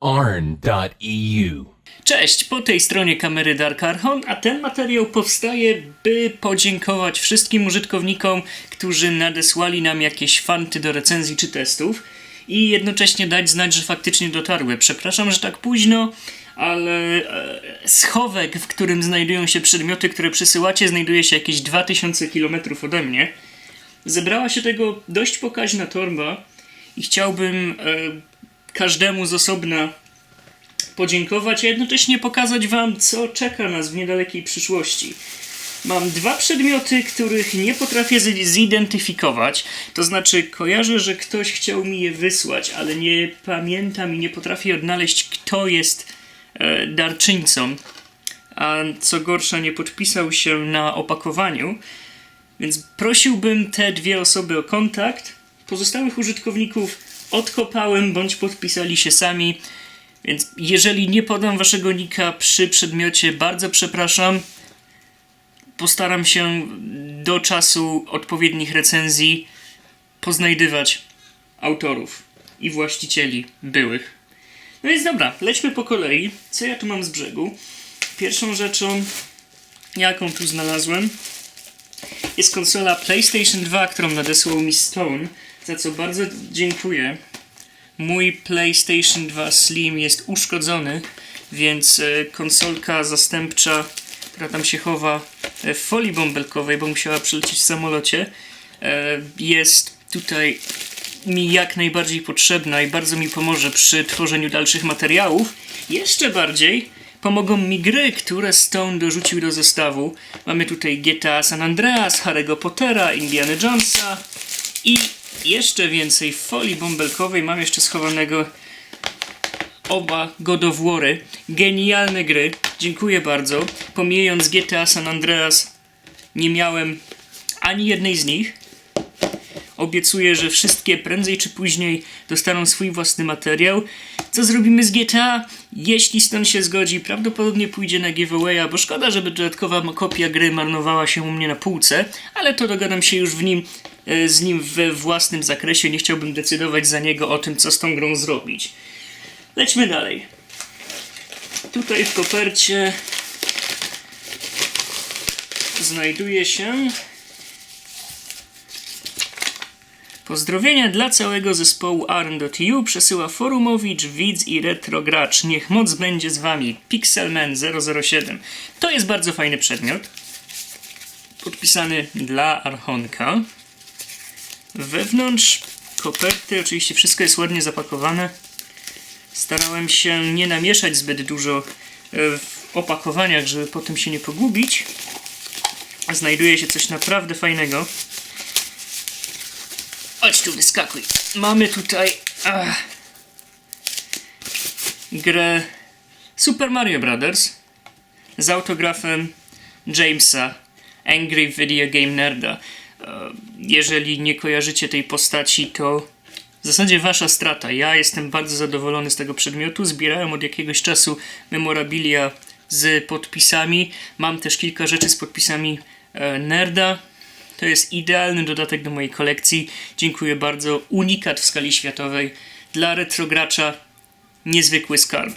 arn.eu. Cześć, po tej stronie kamery Dark Archon, a ten materiał powstaje, by podziękować wszystkim użytkownikom, którzy nadesłali nam jakieś fanty do recenzji czy testów i jednocześnie dać znać, że faktycznie dotarły. Przepraszam, że tak późno, ale e, schowek, w którym znajdują się przedmioty, które przysyłacie, znajduje się jakieś 2000 km ode mnie. Zebrała się tego dość pokaźna torba i chciałbym e, każdemu z osobna podziękować, a jednocześnie pokazać Wam, co czeka nas w niedalekiej przyszłości. Mam dwa przedmioty, których nie potrafię zi- zidentyfikować. To znaczy, kojarzę, że ktoś chciał mi je wysłać, ale nie pamiętam i nie potrafię odnaleźć, kto jest e, darczyńcą. A co gorsza, nie podpisał się na opakowaniu. Więc prosiłbym te dwie osoby o kontakt. Pozostałych użytkowników odkopałem bądź podpisali się sami. Więc jeżeli nie podam waszego nika przy przedmiocie, bardzo przepraszam. Postaram się do czasu odpowiednich recenzji poznajdywać autorów i właścicieli byłych. No więc dobra, lećmy po kolei. Co ja tu mam z brzegu? Pierwszą rzeczą, jaką tu znalazłem, jest konsola PlayStation 2, którą nadesłał mi Stone, za co bardzo dziękuję. Mój PlayStation 2 Slim jest uszkodzony, więc e, konsolka zastępcza, która tam się chowa e, w folii bąbelkowej, bo musiała przylecieć w samolocie, e, jest tutaj mi jak najbardziej potrzebna i bardzo mi pomoże przy tworzeniu dalszych materiałów. Jeszcze bardziej pomogą mi gry, które Stone dorzucił do zestawu. Mamy tutaj GTA San Andreas, Harry'ego Pottera, Indiana Jonesa i jeszcze więcej folii bąbelkowej mam jeszcze schowanego oba God of War'y. Genialne gry, dziękuję bardzo. Pomijając GTA San Andreas, nie miałem ani jednej z nich. Obiecuję, że wszystkie prędzej czy później dostaną swój własny materiał. Co zrobimy z GTA? Jeśli Stan się zgodzi, prawdopodobnie pójdzie na giveawaya, bo szkoda, żeby dodatkowa kopia gry marnowała się u mnie na półce, ale to dogadam się już w nim, z nim we własnym zakresie. Nie chciałbym decydować za niego o tym, co z tą grą zrobić. Lećmy dalej. Tutaj w kopercie znajduje się Pozdrowienia dla całego zespołu Arn.eu przesyła forumowicz, widz i retrogracz. Niech moc będzie z wami. Pixelman 007. To jest bardzo fajny przedmiot. Podpisany dla Archonka. Wewnątrz koperty oczywiście wszystko jest ładnie zapakowane. Starałem się nie namieszać zbyt dużo e, w opakowaniach, żeby potem się nie pogubić. Znajduje się coś naprawdę fajnego. Chodź tu, wyskakuj. Mamy tutaj ach, grę Super Mario Brothers z autografem Jamesa, Angry Video Game Nerda. Jeżeli nie kojarzycie tej postaci, to w zasadzie wasza strata. Ja jestem bardzo zadowolony z tego przedmiotu. Zbierałem od jakiegoś czasu memorabilia z podpisami. Mam też kilka rzeczy z podpisami e, Nerda. To jest idealny dodatek do mojej kolekcji. Dziękuję bardzo. Unikat w skali światowej. Dla retrogracza niezwykły skarb.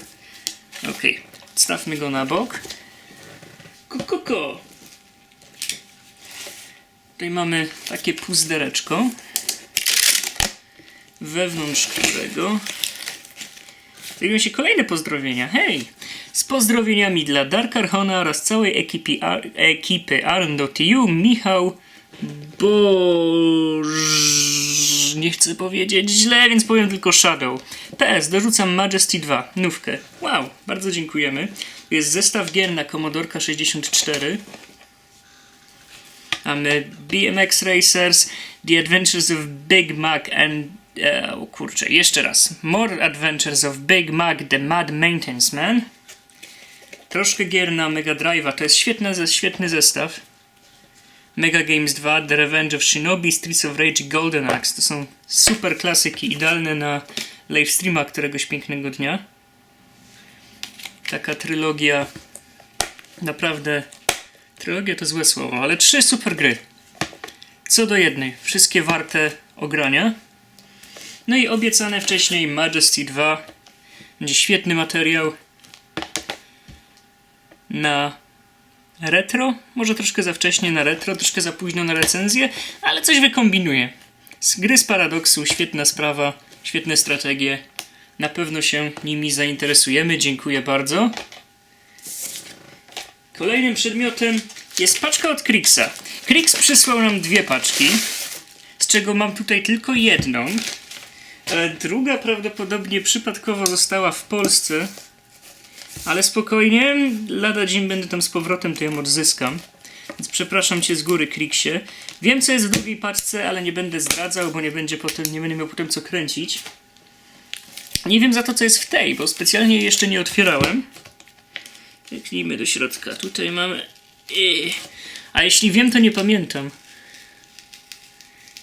Ok, stawmy go na bok. Ko, ko, ko. Tutaj mamy takie puzdereczko, wewnątrz którego znajdują się kolejne pozdrowienia. Hej! Z pozdrowieniami dla Dark Archona oraz całej ekipy, ekipy Arn.eu Michał Boż... Nie chcę powiedzieć źle, więc powiem tylko Shadow. PS, dorzucam Majesty 2, nówkę. Wow, bardzo dziękujemy. Jest zestaw gier na Commodore 64. Mamy BMX Racers, The Adventures of Big Mac and... E, o kurczę, jeszcze raz. More Adventures of Big Mac, The Mad Maintenance Man. Troszkę gier na Mega Drive'a, to jest świetny, świetny zestaw. Mega Games 2, The Revenge of Shinobi, Streets of Rage Golden Axe. To są super klasyki, idealne na live streama któregoś pięknego dnia. Taka trylogia, naprawdę, trylogia to złe słowo, ale trzy super gry. Co do jednej, wszystkie warte ogrania. No i obiecane wcześniej Majesty 2 Będzie świetny materiał na retro. Może troszkę za wcześnie na retro, troszkę za późno na recenzję, ale coś wykombinuję. Z gry z paradoksu, świetna sprawa, świetne strategie. Na pewno się nimi zainteresujemy. Dziękuję bardzo. Kolejnym przedmiotem jest paczka od Krixa. Krix przysłał nam dwie paczki, z czego mam tutaj tylko jedną. E, Druga prawdopodobnie przypadkowo została w Polsce, ale spokojnie, lada dzień będę tam z powrotem, to ją odzyskam. Więc przepraszam cię z góry, Kriksie. Wiem, co jest w drugiej paczce, ale nie będę zdradzał, bo nie będzie potem, nie będę miał potem co kręcić. Nie wiem za to, co jest w tej, bo specjalnie jeszcze nie otwierałem. Kliknijmy do środka. Tutaj mamy... A jeśli wiem, to nie pamiętam.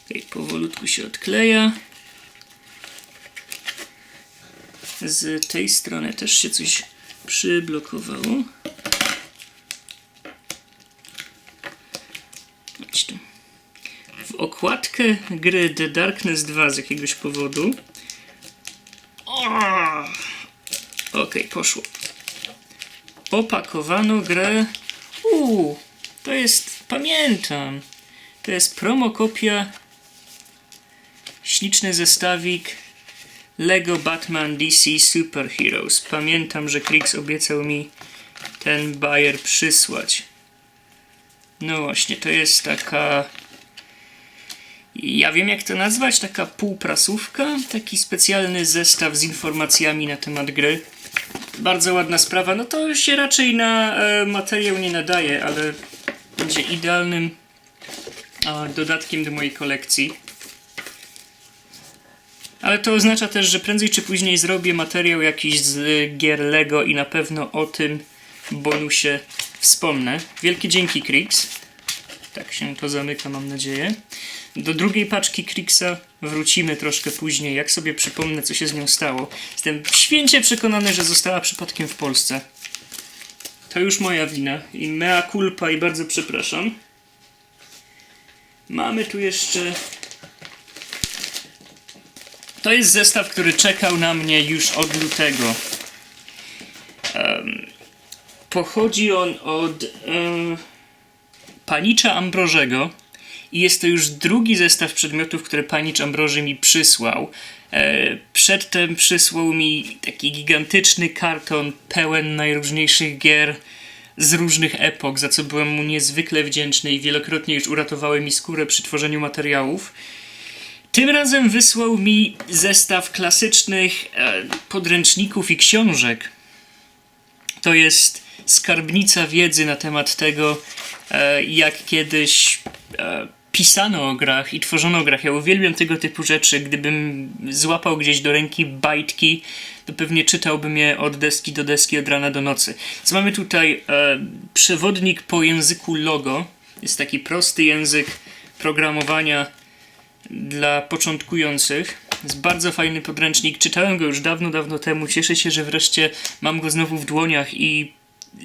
Okej, powolutku się odkleja. Z tej strony też się coś przyblokowało. W okładkę gry The Darkness 2 z jakiegoś powodu. Okej, poszło. Opakowano grę. Uuu, to jest. Pamiętam. To jest promokopia. Śliczny zestawik Lego Batman DC Super Heroes. Pamiętam, że Krix obiecał mi ten bajer przysłać. No właśnie, to jest taka. Ja wiem jak to nazwać, taka półprasówka, taki specjalny zestaw z informacjami na temat gry. Bardzo ładna sprawa, no to się raczej na e, materiał nie nadaje, ale będzie idealnym a, dodatkiem do mojej kolekcji. Ale to oznacza też, że prędzej czy później zrobię materiał jakiś z y, gier Lego i na pewno o tym bonusie wspomnę. Wielkie dzięki Krix. Tak się to zamyka, mam nadzieję. Do drugiej paczki Krixa wrócimy troszkę później, jak sobie przypomnę, co się z nią stało. Jestem święcie przekonany, że została przypadkiem w Polsce. To już moja wina i mea culpa i bardzo przepraszam. Mamy tu jeszcze to jest zestaw, który czekał na mnie już od lutego. Em, pochodzi on od em, panicza Ambrożego i jest to już drugi zestaw przedmiotów, które panicz Ambroży mi przysłał. E, przedtem przysłał mi taki gigantyczny karton pełen najróżniejszych gier z różnych epok, za co byłem mu niezwykle wdzięczny i wielokrotnie już uratowały mi skórę przy tworzeniu materiałów. Tym razem wysłał mi zestaw klasycznych e, podręczników i książek. To jest skarbnica wiedzy na temat tego, e, jak kiedyś pisano o grach i tworzono o grach. Ja uwielbiam tego typu rzeczy. Gdybym złapał gdzieś do ręki bajtki, to pewnie czytałbym je od deski do deski, od rana do nocy. Więc mamy tutaj e, przewodnik po języku logo. Jest taki prosty język programowania dla początkujących. Jest bardzo fajny podręcznik. Czytałem go już dawno, dawno temu. Cieszę się, że wreszcie mam go znowu w dłoniach i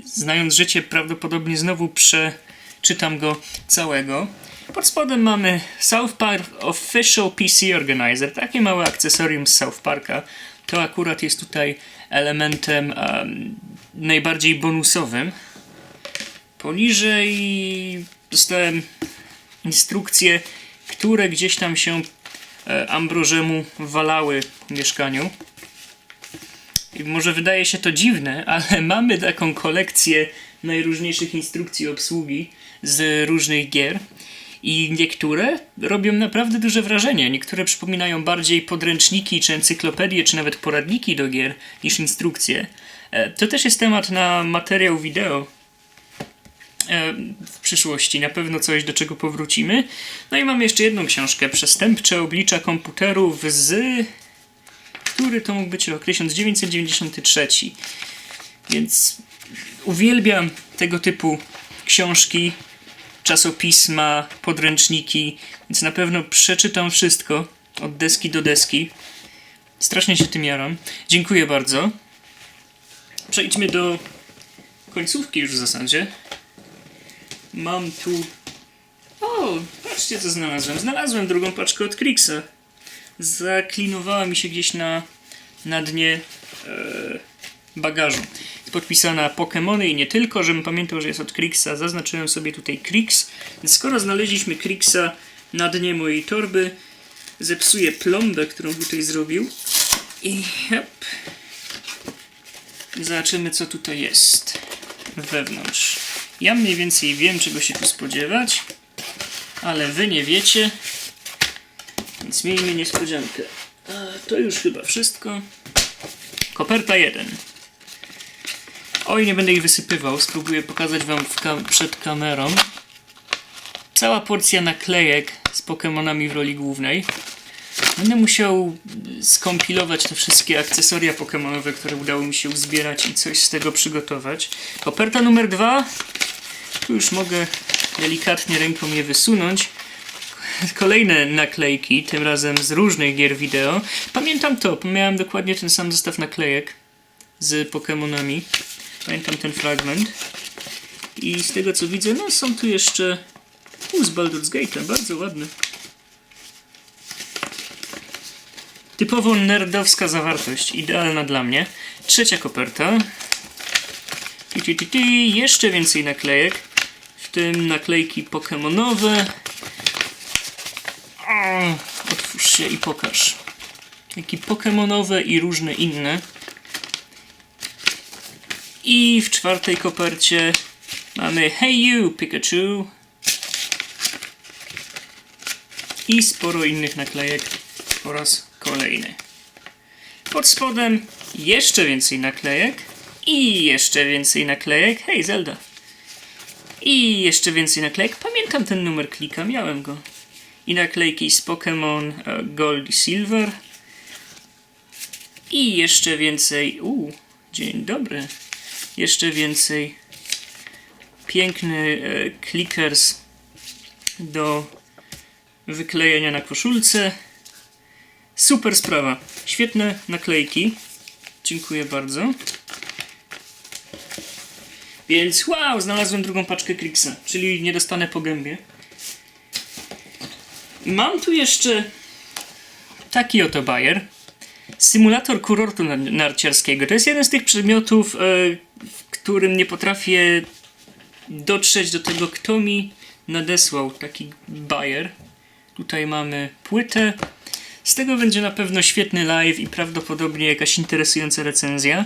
znając życie, prawdopodobnie znowu przeczytam go całego. Pod spodem mamy South Park Official PC Organizer, takie małe akcesorium z South Parka. To akurat jest tutaj elementem um, najbardziej bonusowym. Poniżej dostałem instrukcje, które gdzieś tam się e, Ambrożemu walały w mieszkaniu. I może wydaje się to dziwne, ale mamy taką kolekcję najróżniejszych instrukcji obsługi z różnych gier. I niektóre robią naprawdę duże wrażenie. Niektóre przypominają bardziej podręczniki, czy encyklopedie, czy nawet poradniki do gier niż instrukcje. E, To też jest temat na materiał wideo e, w przyszłości. Na pewno coś, do czego powrócimy. No i mamy jeszcze jedną książkę. Przestępcze oblicza komputerów z... Który to mógł być rok? 1993. Więc uwielbiam tego typu książki, czasopisma, podręczniki, więc na pewno przeczytam wszystko od deski do deski. Strasznie się tym jaram. Dziękuję bardzo. Przejdźmy do końcówki już w zasadzie. Mam tu. O, patrzcie co znalazłem. Znalazłem drugą paczkę od Krixa. Zaklinowała mi się gdzieś na, na dnie e, bagażu. Podpisana Pokémony i nie tylko, żebym pamiętał, że jest od Krixa. Zaznaczyłem sobie tutaj Krix. Skoro znaleźliśmy Krixa na dnie mojej torby, zepsuję plombę, którą tutaj zrobił. I hop. Zobaczymy, co tutaj jest wewnątrz. Ja mniej więcej wiem, czego się tu spodziewać, ale wy nie wiecie, więc miejmy niespodziankę. To już chyba wszystko. Koperta 1. Oj, nie będę ich wysypywał, spróbuję pokazać wam kam- przed kamerą. Cała porcja naklejek z Pokémonami w roli głównej. Będę musiał skompilować te wszystkie akcesoria Pokémonowe, które udało mi się uzbierać i coś z tego przygotować. Koperta numer dwa. Tu już mogę delikatnie ręką je wysunąć. Kolejne naklejki, tym razem z różnych gier wideo. Pamiętam to, miałem dokładnie ten sam zestaw naklejek z Pokémonami. Pamiętam ten fragment. I z tego co widzę, no są tu jeszcze u, z Baldur's Gate'em, bardzo ładny. Typowo nerdowska zawartość, idealna dla mnie. Trzecia koperta. Jeszcze więcej naklejek, w tym naklejki pokemonowe. Otwórz się i pokaż. Naklejki pokemonowe i różne inne. I w czwartej kopercie mamy Hey You Pikachu. I sporo innych naklejek po raz kolejny. Pod spodem jeszcze więcej naklejek i jeszcze więcej naklejek. Hej, Zelda. I jeszcze więcej naklejek. Pamiętam ten numer klika, miałem go. I naklejki z Pokémon e, Gold i Silver. I jeszcze więcej. U, dzień dobry. Jeszcze więcej. Piękny e, clickers do wyklejenia na koszulce. Super sprawa. Świetne naklejki. Dziękuję bardzo. Więc wow, znalazłem drugą paczkę Krixa, czyli nie dostanę po gębie. Mam tu jeszcze taki oto bajer. Symulator kurortu nar- narciarskiego. To jest jeden z tych przedmiotów, e, w którym nie potrafię dotrzeć do tego, kto mi nadesłał taki bajer. Tutaj mamy płytę. Z tego będzie na pewno świetny live i prawdopodobnie jakaś interesująca recenzja.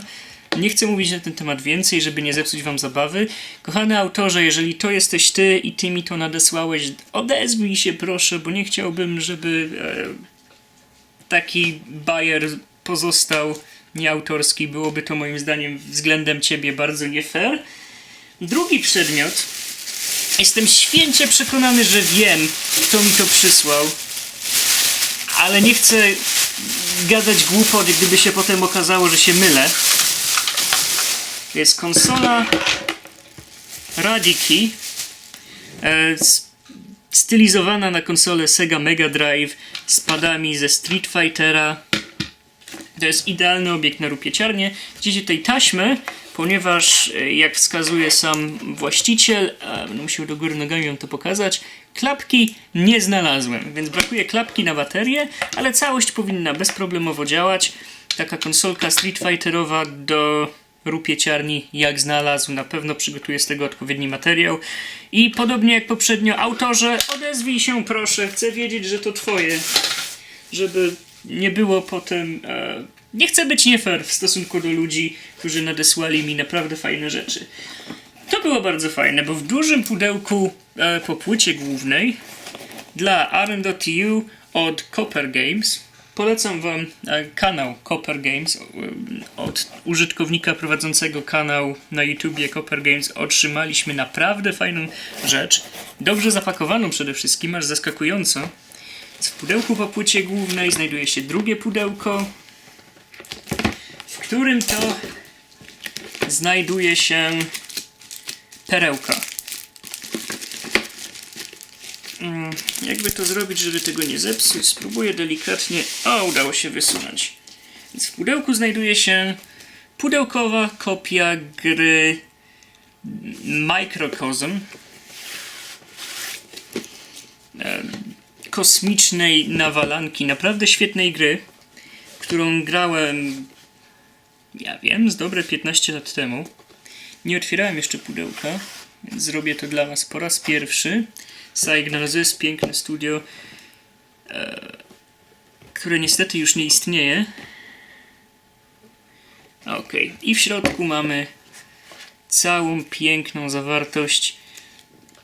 Nie chcę mówić na ten temat więcej, żeby nie zepsuć wam zabawy. Kochany autorze, jeżeli to jesteś ty i ty mi to nadesłałeś, odezwij się proszę, bo nie chciałbym, żeby e, taki bajer pozostał nieautorski. Byłoby to moim zdaniem względem ciebie bardzo nie fair. Drugi przedmiot. Jestem święcie przekonany, że wiem, kto mi to przysłał ale nie chcę gadać głupot, gdyby się potem okazało, że się mylę. Jest konsola Radiki e, stylizowana na konsolę Sega Mega Drive z padami ze Street Fightera. To jest idealny obiekt na rupieciarnię. Widzicie tej taśmy, ponieważ e, jak wskazuje sam właściciel, a musiał do góry nogami wam to pokazać, klapki nie znalazłem, więc brakuje klapki na baterię, ale całość powinna bezproblemowo działać. Taka konsolka Street Fighterowa do rupieciarni, jak znalazł, na pewno przygotuję z tego odpowiedni materiał. I podobnie jak poprzednio, autorze, odezwij się proszę, chcę wiedzieć, że to twoje żeby nie było potem. E, nie chcę być nie fair w stosunku do ludzi, którzy nadesłali mi naprawdę fajne rzeczy. To było bardzo fajne, bo w dużym pudełku e, po płycie głównej dla Aaron.tu od Copper Games polecam wam e, kanał Copper Games e, od użytkownika prowadzącego kanał na YouTubie Copper Games otrzymaliśmy naprawdę fajną rzecz, dobrze zapakowaną przede wszystkim, aż zaskakująco. W pudełku po płycie głównej znajduje się drugie pudełko, w którym to znajduje się perełka. Mm, Jakby to zrobić, żeby tego nie zepsuć? Spróbuję delikatnie. O, udało się wysunąć. Więc w pudełku znajduje się pudełkowa kopia gry Microcosm. Kosmicznej nawalanki, naprawdę świetnej gry, którą grałem Ja wiem, z dobre 15 lat temu. Nie otwierałem jeszcze pudełka, więc zrobię to dla Was po raz pierwszy. Sygnazys, piękne studio, e, które niestety już nie istnieje. Okej, i w środku mamy całą piękną zawartość.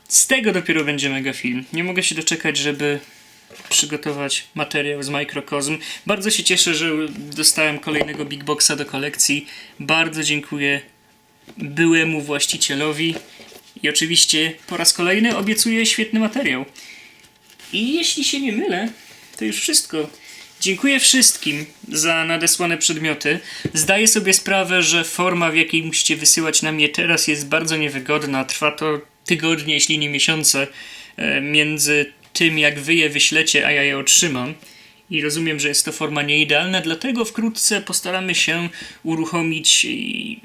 Z tego dopiero będzie mega film. Nie mogę się doczekać, żeby przygotować materiał z Microcosm. Bardzo się cieszę, że dostałem kolejnego Big Boxa do kolekcji. Bardzo dziękuję byłemu właścicielowi. I oczywiście po raz kolejny obiecuję świetny materiał. I jeśli się nie mylę, to już wszystko. Dziękuję wszystkim za nadesłane przedmioty. Zdaję sobie sprawę, że forma, w jakiej musicie wysyłać na mnie teraz, jest bardzo niewygodna. Trwa to tygodnie, jeśli nie miesiące, e, między tym, jak wy je wyślecie, a ja je otrzymam. I rozumiem, że jest to forma nieidealna, dlatego wkrótce postaramy się uruchomić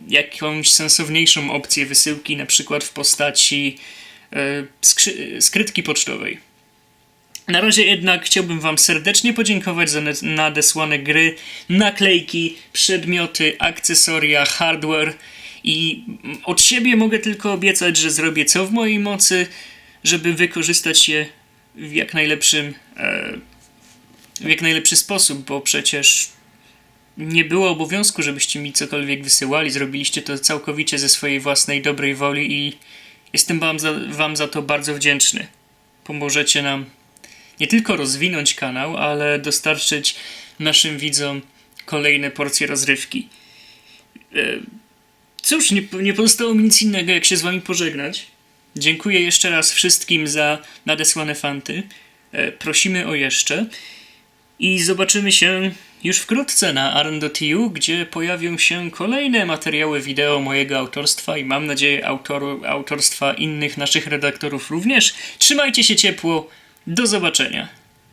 jakąś sensowniejszą opcję wysyłki, na przykład w postaci e, skrytki pocztowej. Na razie jednak chciałbym Wam serdecznie podziękować za ne- nadesłane gry, naklejki, przedmioty, akcesoria, hardware i od siebie mogę tylko obiecać, że zrobię co w mojej mocy, żeby wykorzystać je w jak najlepszym, e, w jak najlepszy sposób, bo przecież nie było obowiązku, żebyście mi cokolwiek wysyłali. Zrobiliście to całkowicie ze swojej własnej dobrej woli i jestem wam za, wam za to bardzo wdzięczny. Pomożecie nam nie tylko rozwinąć kanał, ale dostarczyć naszym widzom kolejne porcje rozrywki. E, Cóż, nie, nie pozostało mi nic innego, jak się z wami pożegnać. Dziękuję jeszcze raz wszystkim za nadesłane fanty. E, Prosimy o jeszcze. I zobaczymy się już wkrótce na Arn.tu, gdzie pojawią się kolejne materiały wideo mojego autorstwa i mam nadzieję autoru, autorstwa innych naszych redaktorów również. Trzymajcie się ciepło. Do zobaczenia.